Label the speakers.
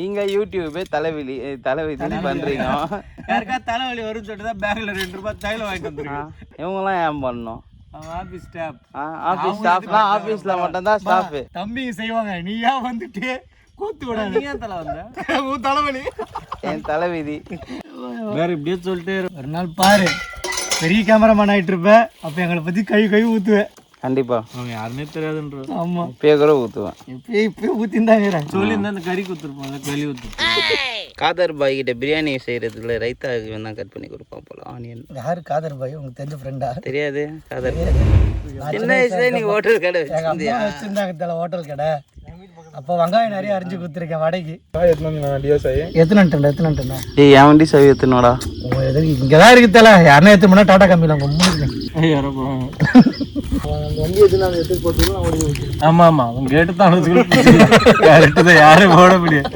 Speaker 1: நீங்க யூடியூபே தலைவிதி தலைவிதி பண்றீங்க.
Speaker 2: யாருக்கா தலைவலி வரும்னு சொல்லிட்டு தான் பேக்ல ரெண்டு ரூபாய் தைலம் வாங்கிட்டு வந்துருக்கேன்.
Speaker 1: இவங்கெல்லாம் ஏன் பண்ணணும்?
Speaker 2: ஆபீஸ் ஸ்டாப்
Speaker 1: ஆஃபீஸ் ஸ்டாஃப்லாம் ஆஃபீஸில் மட்டும்தான் ஸ்டாஃபு
Speaker 2: தம்பிங்க செய்வாங்க. நீ ஏன் வந்துட்டு கூத்து விடாது. நீ ஏன் தலை வந்த உன் தலைவலி.
Speaker 1: என் தலைவிதி
Speaker 2: வேற இப்படியே சொல்லிட்டு ஒரு நாள் பாரு. பெரிய கேமராமேன் ஆயிட்டு இருப்ப அப்ப எங்களை பத்தி கை கை ஊத்துவேன்.
Speaker 1: கண்டிப்பா.
Speaker 2: அவன் யாருமே தெரியாதுன்ற. ஆமா.
Speaker 1: இப்பயே கூட ஊற்றுவேன்
Speaker 2: இப்பயே இப்பயே ஊத்திருந்தாங்க சொல்லி இருந்தா அந்த கறி குத்துருப்பாங்க களி ஊத்து
Speaker 1: காதர் பாய் கிட்ட பிரியாணி செய்யறதுல ரைத்தா தான் கட் பண்ணி கொடுப்பான் போல ஆனியன்.
Speaker 2: யாரு காதர் பாய்? உங்களுக்கு தெரிஞ்ச ஃப்ரெண்டா
Speaker 1: தெரியாது காதர். சின்ன வயசுல நீ ஹோட்டல் கடை வச்சிருந்தியா?
Speaker 2: வச்சிருந்தாங்க ஹோட்டல் கடை? அப்போ வெங்காயம் நிறைய அரிஞ்சு குத்துருக்கேன் வடைக்கு. எத்தனை எத்தனை
Speaker 1: ஏய் என் வண்டி சவி எத்தனோடா
Speaker 2: இங்கே தான் இருக்கு தல. யாருன்னா டாடா கம்பியில் உங்க மூணு எடுத்து போட்டு ஆமா ஆமா. அவங்க கேட்டு தான் யாரும் போட முடியாது.